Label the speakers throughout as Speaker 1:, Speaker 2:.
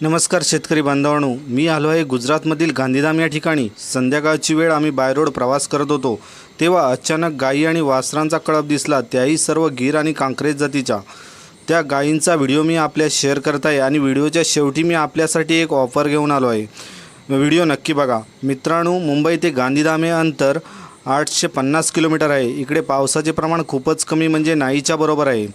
Speaker 1: नमस्कार शेतकरी बांधवांनो मी आलो आहे गुजरातमधील गांधीधाम या ठिकाणी. संध्याकाळची वेळ आम्ही बाय रोड प्रवास करत होतो. तेव्हा अचानक गायी आणि वासरांचा कळप दिसला त्याही सर्व गीर आणि कांक्रेज जातीच्या. त्या गायींचा व्हिडिओ मी आपल्या शेअर करत आहे आणि व्हिडिओच्या शेवटी मी आपल्यासाठी एक ऑफर घेऊन आलो आहे. व्हिडिओ नक्की बघा. मित्रांनो मुंबई ते गांधीधाम हे अंतर आठशे पन्नास किलोमीटर आहे. इकडे पावसाचे प्रमाण खूपच कमी म्हणजे नाहीच्या बरोबर आहे.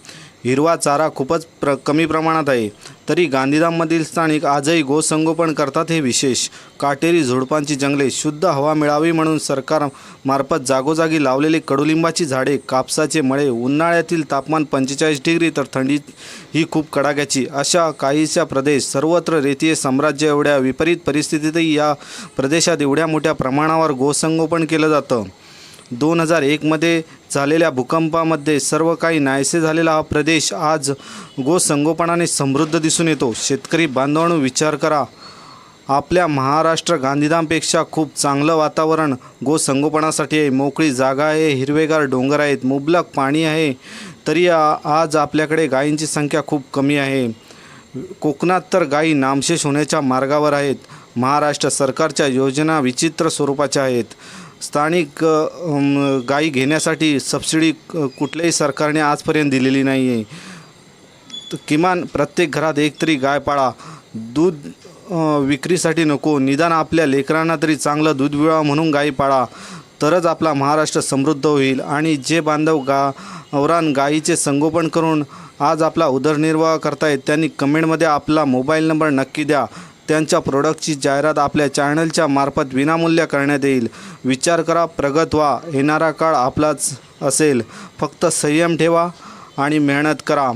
Speaker 1: हिरवा चारा खूपच प्र कमी प्रमाणात आहे. तरी गांधीधाममधील स्थानिक आजही गोसंगोपन करतात हे विशेष. काटेरी झुडपांची जंगले शुद्ध हवा मिळावी म्हणून सरकारमार्फत जागोजागी लावलेली कडुलिंबाची झाडे कापसाचे मळे उन्हाळ्यातील तापमान पंचेचाळीस डिग्री तर थंडी ही खूप कडाक्याची. अशा काहीशा प्रदेश सर्वत्र रेतीय साम्राज्य एवढ्या विपरीत परिस्थितीतही या प्रदेशात एवढ्या मोठ्या प्रमाणावर गोसंगोपन केलं जातं. दोन हजार एकमध्ये झालेल्या भूकंपामध्ये सर्व काही नाहीसे झालेला हा प्रदेश आज गोसंगोपनाने समृद्ध दिसून येतो. शेतकरी बांधवांनो विचार करा. आपल्या महाराष्ट्र गांधीधामपेक्षा खूप चांगलं वातावरण गोसंगोपनासाठी आहे. मोकळी जागा आहे हिरवेगार डोंगर आहेत मुबलक पाणी आहे तरी आज आपल्याकडे गायींची संख्या खूप कमी आहे. कोकणात तर गायी नामशेष होण्याच्या मार्गावर आहेत. महाराष्ट्र सरकारच्या योजना विचित्र स्वरूपाच्या आहेत. स्थानिक गाई गायी घेण्यासाठी सबसिडी कुठल्याही सरकारने आजपर्यंत दिलेली नाही आहे तर किमान प्रत्येक घरात एक तरी गाय पाळा. दूध विक्रीसाठी नको. निदान आपल्या लेकरांना तरी चांगलं दूध मिळावं म्हणून गायी पाळा. तरच आपला महाराष्ट्र समृद्ध होईल. आणि जे बांधव गा औरान गायीचे संगोपन करून आज आपला उदरनिर्वाह करतायत त्यांनी कमेंटमध्ये आपला मोबाईल नंबर नक्की द्या. त्यांच्या प्रोडक्टची जाहिरात आपल्या चॅनलच्या मार्फत विनामूल्य करण्यात येईल. विचार करा प्रगत व्हा. येणारा काळ आपलाच असेल. फक्त संयम ठेवा आणि मेहनत करा.